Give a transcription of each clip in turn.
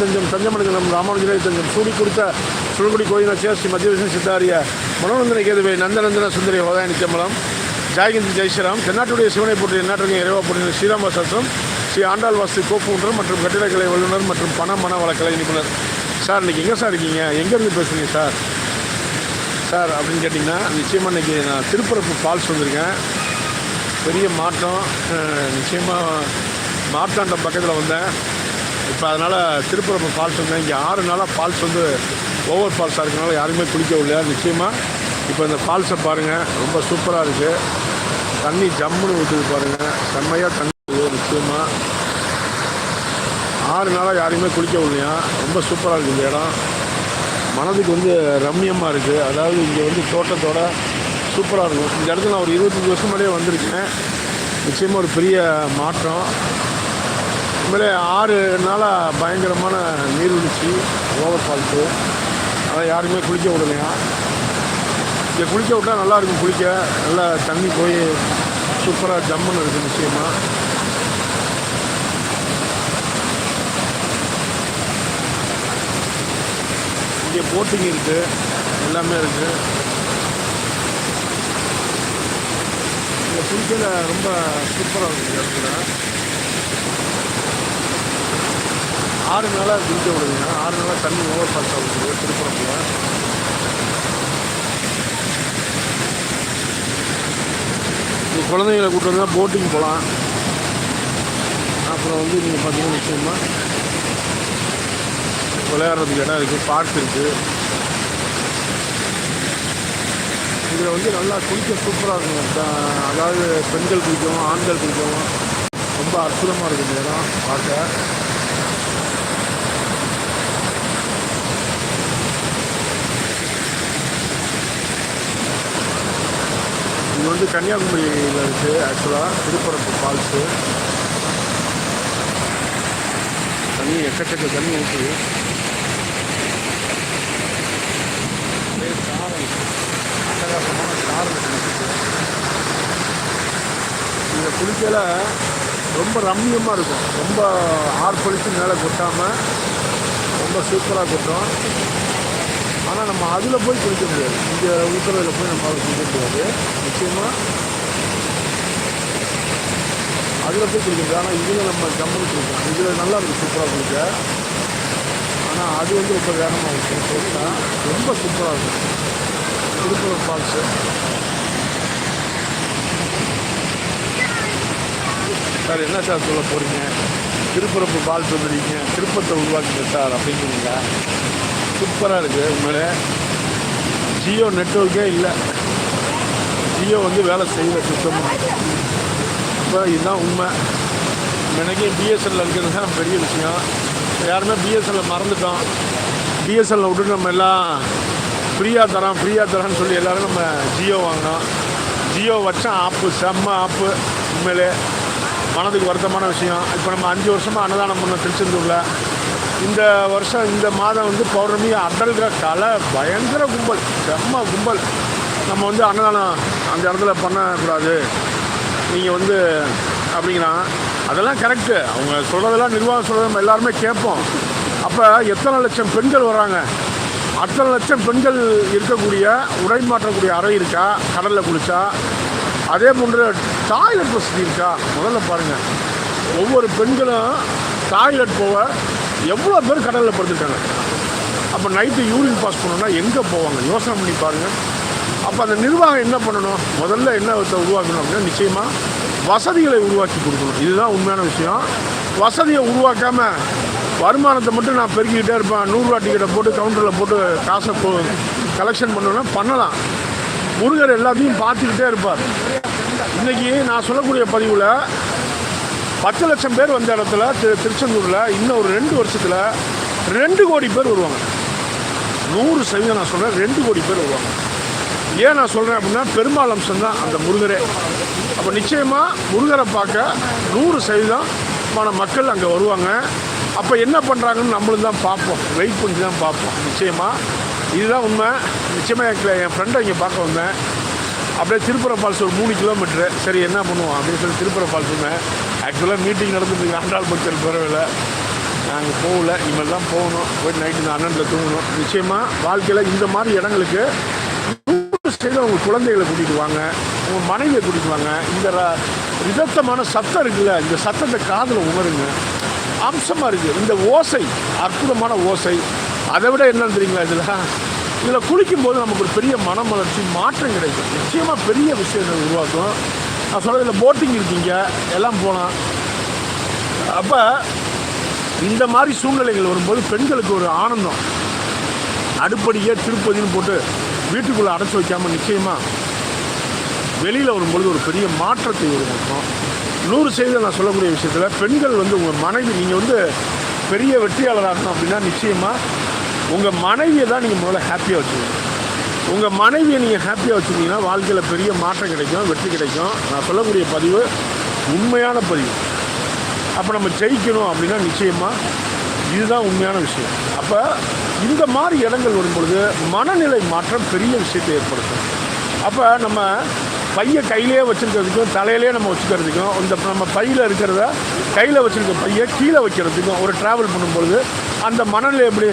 தஞ்சம் தஞ்சமடைந்தம் ராமானுஜரை தஞ்சம். சூடி கொடுத்த சுழங்குடி கோயில ஸ்ரீ மத்திய விஷயம் சித்தாரிய மனோநந்தன கேதுவை நந்தநந்தன சுந்தரி ஹோதாயணி நிச்சம்பலம் ஜாய்கிந்த் ஜெய்ஸ்ராம் தென்னாட்டுடைய சிவனை போற்றி எந்நாட்டிற்கு இறைவா போற்றி ஸ்ரீராம ஸ்ரீ ஆண்டாள் வாஸ்து கோப்பூன்றர் மற்றும் கட்டிடக்கலை வல்லுநர் மற்றும் பண மன வளக்கலை நிபுணர். சார் இன்னைக்கு எங்கே சார் இருக்கீங்க? எங்கேருந்து பேசுகிறீங்க சார்? சார் அப்படின்னு கேட்டிங்கன்னா நிச்சயமாக இன்றைக்கி நான் திருப்பரப்பு ஃபால்ஸ் வந்திருக்கேன். பெரிய மாற்றம் நிச்சயமாக மார்த்தாண்டம் பக்கத்தில் வந்தேன். இப்போ அதனால் திருப்பரப்பு ஃபால்ஸ் வந்து இங்கே ஆறு நாளாக ஃபால்ஸ் வந்து ஓவர் ஃபால்ஸாக இருக்கனால யாருமே குளிக்கவில்லை நிச்சயமாக இப்போ இந்த ஃபால்ஸை பாருங்கள் ரொம்ப சூப்பராக இருக்குது தண்ணி ஜம்முன்னு ஊற்றுது பாருங்கள் செம்மையாக தண்ணி இருக்குது நிச்சயமாக ஆறு நாளாக யாரையுமே குளிக்க ரொம்ப சூப்பராக இருக்குது இந்த இடம். மனதுக்கு வந்து ரம்மியமாக இருக்குது அதாவது இங்கே வந்து தோட்டத்தோட சூப்பராக இருக்கும். இந்த இடத்துல நான் ஒரு இருபத்தஞ்சி வருஷம் முன்னாடியே வந்திருக்கேன். நிச்சயமாக ஒரு பெரிய மாற்றம். இதுமாதிரி ஆறு நாளாக பயங்கரமான நீர்வீழ்ச்சி ஓவர் ஃபால்ஸு அதான் யாருமே குளிக்க விடலையா? இங்கே குளிக்க விட்டால் நல்லா இருக்கும் குளிக்க. நல்லா தண்ணி போய் சூப்பராக ஜம்முன்னு இருக்குது நிச்சயமாக இங்கே போட்டிங் இருக்குது எல்லாமே இருக்குது இங்கே குளிக்கல ரொம்ப சூப்பராக இருக்குது இடத்துல. ஆறு நாளாக குளிக்க விடுங்க ஆறு நாளாக தண்ணி ஓவர் பாஸ் ஆகுது. திருப்பரப்பில் இந்த குழந்தைங்களை கூப்பிட்டு வந்தால் போட்டிங் போகலாம் அப்புறம் வந்து நீங்கள் பார்த்தீங்கன்னா நிச்சயமாக விளையாடுறதுக்கு இடம் இருக்குது பார்க் இருக்குது இதில் வந்து நல்லா குளிக்க சூப்பராக இருக்குங்க அதாவது பெண்கள் குளிக்கவும் ஆண்கள் குளிக்கவும். ரொம்ப அற்புதமாக இருக்குது இந்த இடம் பார்க்க. இது வந்து கன்னியாகுமரியில் இருக்குது ஆக்சுவலாக திருப்பரப்பு ஃபால்ஸு தண்ணி எக்கச்சக்க தண்ணி இருக்குது சாரல் அட்டகாசமான சாரல் இருக்குது இந்த குளிக்கல ரொம்ப ரம்மியமாக இருக்கும். ரொம்ப ஆர்ப்பளித்து மேலே கொட்டாமல் ரொம்ப சூப்பராக கொட்டும். ஆனால் நம்ம அதில் போய் குளிக்க முடியாது. இங்கே உத்தரவில் போய் நம்ம குளிக்க முடியாது. நிச்சயமாக அதில் போய் குளிக்க முடியாது ஆனால் இதில் நம்ம ஜம்முன்னு குளிக்கலாம். இதில் நல்லா இருக்கும் சூப்பராக குளிக்க. ஆனால் அது வந்து ரொம்ப வேகமாக இருக்கும். சொல்லிட்டா ரொம்ப சூப்பராக இருக்கும். திருப்பூர் ஃபால்ஸு சார் என்ன சார் சொல்ல போகிறீங்க திருப்பரப்பு பால் சொல்லுறீங்க திருப்பத்தை உருவாக்குங்க சார் அப்படிங்கிறீங்க சூப்பராக இருக்குது உண்மையிலே ஜியோ நெட்ஒர்க்கே இல்லை. ஜியோ வந்து வேலை செய்யல சுத்தமாக இப்போ இதுதான் உண்மை. எனக்கு பிஎஸ்என்எல் இருக்கிறது தான் பெரிய விஷயம். யாருமே பிஎஸ்என்எல் மறந்துட்டோம். பிஎஸ்என்எல் விட்டு நம்ம எல்லாம் ஃப்ரீயாக தரோம் ஃப்ரீயாக தரோன்னு சொல்லி எல்லோரும் நம்ம ஜியோ வாங்கினோம். ஜியோ வச்சோம் ஆப்பு செம்ம ஆப்பு உண்மையிலே. மனதுக்கு வருத்தமான விஷயம். இப்போ நம்ம அஞ்சு வருஷமாக அன்னதானம் பண்ணோம் திருச்செந்தூரில். இந்த வருஷம் இந்த மாதம் வந்து பௌர்ணமி அடல்கிற கலை பயங்கர கும்பல் செம்ம கும்பல். நம்ம வந்து அன்னதானம் அந்த இடத்துல பண்ணக்கூடாது. நீங்கள் வந்து அப்படிங்கிறான் அதெல்லாம் கரெக்டு அவங்க சொல்கிறதெல்லாம் நிர்வாகம் சொல்கிறது நம்ம எல்லாருமே கேட்போம். அப்போ எத்தனை லட்சம் பெண்கள் வராங்க அத்தனை லட்சம் பெண்கள் இருக்கக்கூடிய உடை மாற்றக்கூடிய அறை இருக்கா? கடலில் குளிச்சா? அதே போன்று டாய்லெட் வசதி இருக்கா? முதல்ல பாருங்கள் ஒவ்வொரு பெண்களும் டாய்லெட் போக எவ்வளோ பேர் கடலில் படுத்துட்டாங்க அப்போ நைட்டு யூரின் பாஸ் பண்ணணும்னா எங்கே போவாங்க? யோசனை பண்ணி பாருங்கள் அப்போ அந்த நிர்வாகம் என்ன பண்ணணும்? முதல்ல என்ன உருவாக்கணும் அப்படின்னா நிச்சயமாக வசதிகளை உருவாக்கி கொடுக்கணும். இதுதான் உண்மையான விஷயம். வசதியை உருவாக்காமல் வருமானத்தை மட்டும் நான் பெருக்கிக்கிட்டே இருப்பேன். நூறுரூவா டிக்கெட்டை போட்டு கவுண்டரில் போட்டு காசை கலெக்ஷன் பண்ணணும்னா பண்ணலாம். முருகர் எல்லாத்தையும் பார்த்துக்கிட்டே இருப்பார். இன்றைக்கி நான் சொல்லக்கூடிய பதிவில் பத்து லட்சம் பேர் வந்த இடத்துல திரு திருச்செந்தூரில் இன்னும் ஒரு ரெண்டு வருஷத்தில் ரெண்டு கோடி பேர் வருவாங்க. நூறு சதவீதம் நான் சொல்கிறேன் ரெண்டு கோடி பேர் வருவாங்க. ஏன் நான் சொல்கிறேன் அப்படின்னா பெருமாள் அம்சம் தான் அந்த முருகரே. அப்போ நிச்சயமாக முருகரை பார்க்க நூறு சதவீதமான மக்கள் அங்கே வருவாங்க. அப்போ என்ன பண்ணுறாங்கன்னு நம்மளும் தான் பார்ப்போம். வெயிட் பண்ணி தான் பார்ப்போம். நிச்சயமாக இதுதான் உண்மை. நிச்சயமாக என் என் ஃப்ரெண்டை இங்கே பார்க்க வந்தேன். அப்படியே திருப்புற ஃபால்ஸ் ஒரு மூணு கிலோமீட்ரு சரி என்ன பண்ணுவோம்? அப்படின்னு சொல்லி திருப்புற ஃபால்ஸ் சொன்னேன். ஆக்சுவலாக மீட்டிங் நடந்துட்டு ஆண்டாள் பக்தர் பரவாயில்ல. நாங்கள் போகல. இனிமேல் தான் போகணும். போய் நைட்டு இந்த அண்ணனில் தூங்கணும். நிச்சயமாக வாழ்க்கையில் இந்த மாதிரி இடங்களுக்கு செய்து உங்க குழந்தைகளை கூட்டிகிட்டு வாங்க. உங்கள் மனைவியை கூட்டிகிட்டு வாங்க. இந்த ர- ரிதத்தமான சத்தம் இருக்குல்ல இந்த சத்தத்தை காதில் உணருங்க. அம்சமாக இருக்குது இந்த ஓசை அற்புதமான ஓசை. அதை விட என்னன்னு தெரியுங்களா இதில்? இதில் குளிக்கும்போது நமக்கு ஒரு பெரிய மனமலர்ச்சி மாற்றம் கிடைக்கும். நிச்சயமாக பெரிய விஷயங்கள் உருவாக்கும் நான் சொல்கிறதுல போட்டிங் இருக்கீங்க எல்லாம் போகலாம் அப்போ இந்த மாதிரி சூழ்நிலைகள் வரும்போது பெண்களுக்கு ஒரு ஆனந்தம். அடுப்படியே திருப்பதின்னு போட்டு வீட்டுக்குள்ளே அடைச்சி வைக்காமல் நிச்சயமாக வெளியில் வரும்பொழுது ஒரு பெரிய மாற்றத்தை உருவாக்கும். நூறு செய்தி நான் சொல்லக்கூடிய விஷயத்தில் பெண்கள் வந்து உங்கள் மனைவி நீங்கள் வந்து பெரிய வெற்றியாளராகணும் அப்படின்னா நிச்சயமாக உங்கள் மனைவியை தான் நீங்கள் முதல்ல ஹாப்பியாக வச்சுக்கணும். உங்கள் மனைவியை நீங்கள் ஹாப்பியாக வச்சுருந்தீங்கன்னா வாழ்க்கையில் பெரிய மாற்றம் கிடைக்கும் வெற்றி கிடைக்கும். நான் சொல்லக்கூடிய பதிவு உண்மையான பதிவு. அப்போ நம்ம ஜெயிக்கணும் அப்படின்னா நிச்சயமாக இதுதான் உண்மையான விஷயம். அப்போ இந்த மாதிரி இடங்கள் வரும்பொழுது மனநிலை மாற்றம் பெரிய விஷயத்தை ஏற்படுத்தும். அப்போ நம்ம பையை கையிலேயே வச்சுருக்கிறதுக்கும் தலையிலே நம்ம வச்சுக்கிறதுக்கும் இந்த நம்ம பையில் இருக்கிறத கையில் வச்சுருக்க பையை கீழே வைக்கிறதுக்கும் ஒரு ட்ராவல் பண்ணும்பொழுது அந்த மனநிலை எப்படி?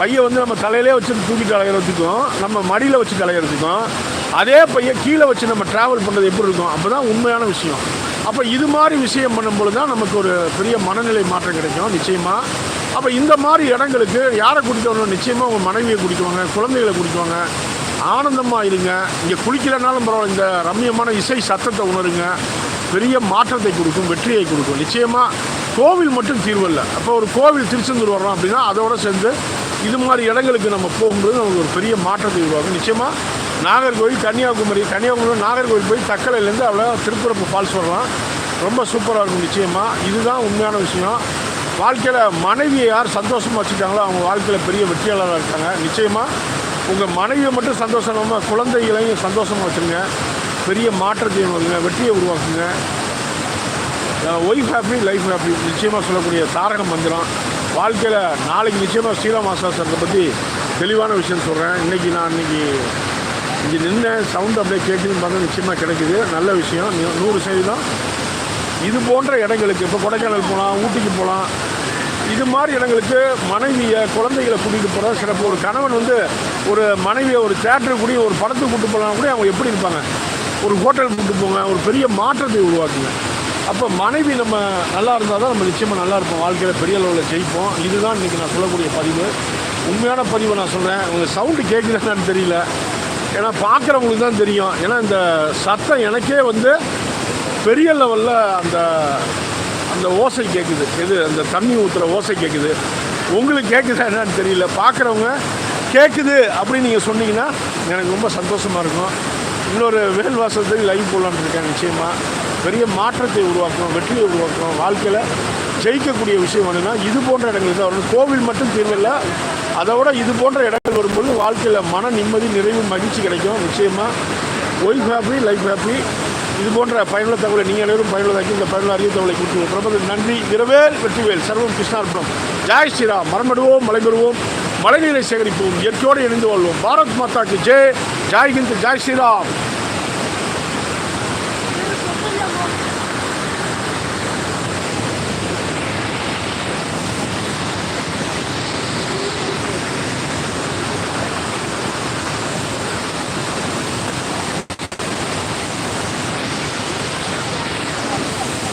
பையை வந்து நம்ம தலையிலே வச்சு தூக்கிட்டு அலைகிறதுக்கும் நம்ம மடியில் வச்சு அலைகிறதுக்கும் அதே பையை கீழே வச்சு நம்ம ட்ராவல் பண்ணுறது எப்படி இருக்கும்? அப்போ தான் உண்மையான விஷயம். அப்போ இது மாதிரி விஷயம் பண்ணும்பொழுது தான் நமக்கு ஒரு பெரிய மனநிலை மாற்றம் கிடைக்கும் நிச்சயமாக அப்போ இந்த மாதிரி இடங்களுக்கு யாரை கூட்டிட்டு வரணும்? நிச்சயமாக உங்கள் மனைவியை குடிக்குவாங்க குழந்தைகளை குடிக்குவாங்க ஆனந்தமாக இருங்க. இங்கே குளிக்கலனாலும் பரவாயில்ல. இந்த ரம்மியமான இசை சத்தத்தை உணருங்க. பெரிய மாற்றத்தை கொடுக்கும் வெற்றியை கொடுக்கும். நிச்சயமாக கோவில் மட்டும் தீர்வு இல்லை. அப்போ ஒரு கோவில் திருச்செந்தூர் வர்றோம் அப்படின்னா அதோட சேர்ந்து இது மாதிரி இடங்களுக்கு நம்ம போகும்போது நமக்கு ஒரு பெரிய மாற்றத்தை உருவாகும் நிச்சயமாக நாகர்கோவில் கன்னியாகுமரி கன்னியாகுமரி நாகர்கோவில் போய் தக்கலையிலேருந்து அவ்வளோ திருப்புறப்பு ஃபால்ஸ் வரலாம். ரொம்ப சூப்பராக இருக்கும் நிச்சயமாக இதுதான் உண்மையான விஷயம். வாழ்க்கையில் மனைவியை யார் சந்தோஷமாக வச்சுட்டாங்களோ அவங்க வாழ்க்கையில் பெரிய வெற்றியாளராக இருக்காங்க. நிச்சயமாக உங்கள் மனைவியை மட்டும் சந்தோஷமாக குழந்தைகளையும் சந்தோஷமாக வச்சுருங்க பெரிய மாற்றத்தை உருவாக்குங்க வெற்றியை உருவாக்குங்க. ஒய்ஃப் ஹாப்பி லைஃப் ஹாப்பி நிச்சயமாக சொல்லக்கூடிய தாரக மந்திரம். வாழ்க்கையில் நாளைக்கு நிச்சயமாக ஸ்ரீராமாசாஸ்திரத்தை பற்றி தெளிவான விஷயம் சொல்கிறேன் இன்றைக்கி நான் இன்னைக்கு இங்கே நின்று சவுண்ட் அப்படியே கேட்குதுன்னு பார்த்தா நிச்சயமாக கிடைக்குது. நல்ல விஷயம். நூறு சதவீதம். இது போன்ற இடங்களுக்கு இப்போ கொடைக்கானல் போகலாம் ஊட்டிக்கு போகலாம் இது மாதிரி இடங்களுக்கு மனைவியை குழந்தைகளை கூட்டிகிட்டு போகிற சிறப்பு. ஒரு கணவன் வந்து ஒரு மனைவியை ஒரு தேட்டருக்கு கூடிய ஒரு படத்துக்கு கூட்டு போகலாம் கூட அவங்க எப்படி இருப்பாங்க? ஒரு ஹோட்டல் கூட்டு போங்க. ஒரு பெரிய மாற்றத்தை உருவாக்குங்க. அப்போ மனைவி நம்ம நல்லா இருந்தால் தான் நம்ம நிச்சயமாக நல்லா இருப்போம். வாழ்க்கையில் பெரிய அளவில் ஜெயிப்போம். இதுதான் இன்றைக்கி நான் சொல்லக்கூடிய பதிவு. உண்மையான பதிவை நான் சொல்கிறேன் உங்கள் சவுண்டு கேட்குதான்னு தெரியல. ஏன்னா பார்க்குறவங்களுக்கு தான் தெரியும். ஏன்னா இந்த சத்தம் எனக்கே வந்து பெரிய லெவலில் அந்த அந்த ஓசை கேட்குது எது? அந்த தண்ணி ஊற்றுற ஓசை கேட்குது உங்களுக்கு கேட்குதா என்னன்னு தெரியல. பார்க்குறவங்க கேட்குது அப்படின்னு நீங்கள் சொன்னீங்கன்னா எனக்கு ரொம்ப சந்தோஷமாக இருக்கும். இன்னொரு வேல் வாசத்துக்கு லைவ் போடலான்னு இருக்கேன் நிச்சயமாக பெரிய மாற்றத்தை உருவாக்கும் வெற்றியை உருவாக்கும் வாழ்க்கையில் ஜெயிக்கக்கூடிய விஷயம் என்னென்னா இது போன்ற இடங்கள் தான் வரணும். கோவில் மட்டும் தீர்வில்லை அதோட இது போன்ற இடங்கள் வரும்போது வாழ்க்கையில் மன நிம்மதி நிறைவு மகிழ்ச்சி கிடைக்கும் நிச்சயமாக ஒய்ஃப் ஹாப்பி லைஃப் ஹாப்பி இது போன்ற பயனுள்ள தகவலை நீங்கள் அனைவரும் பயனுள்ளதாக்கி இந்த பயனுள்ள அறிவு தகவலை கொடுத்து பிரபல நன்றி. இரவேல் வெற்றிவேல் சர்வம் கிருஷ்ணார்பணம். ஜாய் ஸ்ரீராம். மரம் மலைபெறுவோம். மழைநீரை சேகரிப்போம். இயற்கையோடு இணைந்து வாழ்வோம். பாரத் மாதாக்கு ஜெய். ஜாய் ஹிந்த் ஜாய் ஸ்ரீராம்.